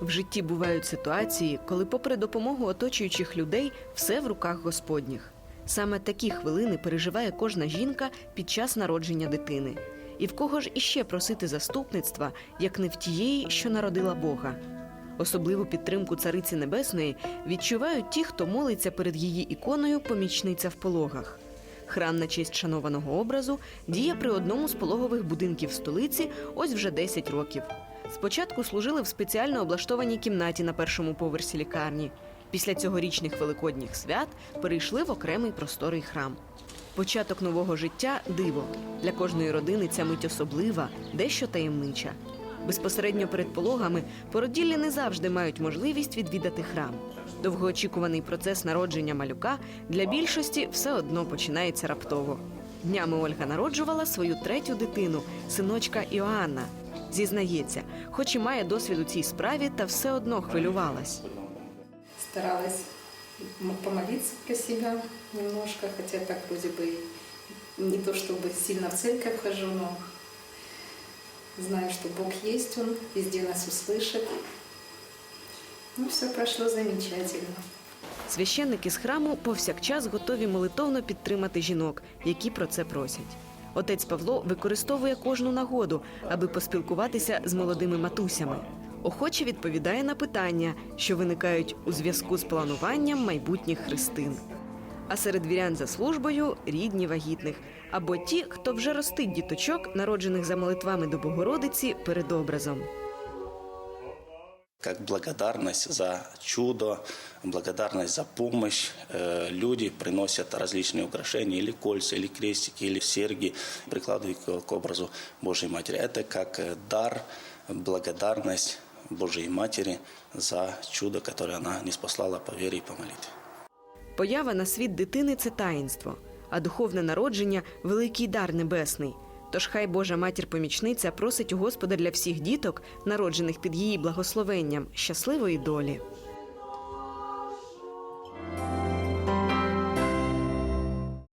В житті бувають ситуації, коли, попри допомогу оточуючих людей, все в руках Господніх. Саме такі хвилини переживає кожна жінка під час народження дитини. І в кого ж іще просити заступництва, як не в тієї, що народила Бога. Особливу підтримку Цариці Небесної відчувають ті, хто молиться перед її іконою помічниця в пологах. Храм на честь шанованого образу діє при одному з пологових будинків столиці ось вже 10 років. Спочатку служили в спеціально облаштованій кімнаті на першому поверсі лікарні. Після цьогорічних великодніх свят перейшли в окремий просторий храм. Початок нового життя диво. Для кожної родини ця мить особлива, дещо таємнича. Безпосередньо перед пологами породіллі не завжди мають можливість відвідати храм. Довгоочікуваний процес народження малюка для більшості все одно починається раптово. Днями Ольга народжувала свою третю дитину, синочка Іоанна. Зізнається, хоч і має досвід у цій справі, та все одно хвилювалась. Старалась м- помолиться про себя немножко, хотя так вроде бы не то чтобы сильно в церковь хожу, но знаю, что Бог есть, Он везде нас услышит. Ну, все прошло замечательно. Священники з храму повсякчас готові молитовно підтримати жінок, які про це просять. Отець Павло використовує кожну нагоду, аби поспілкуватися з молодими матусями. Охоче відповідає на питання, що виникають у зв'язку з плануванням майбутніх хрестин. А серед вірян за службою рідні вагітних або ті, хто вже ростить діточок, народжених за молитвами до Богородиці перед образом как благодарность за чудо, благодарность за помощь. Э, Люди приносят различные украшения, или кольца, или крестики, или серьги, прикладывают к к образу Божьей Матери. Это как э, дар, благодарность Божьей Матери за чудо, которое она не спаслала по вере и по молитве. Поява на світ дитини це таїнство, а духовне народження великий дар небесний. Тож хай Божа матір помічниця просить у Господа для всіх діток, народжених під її благословенням, щасливої долі.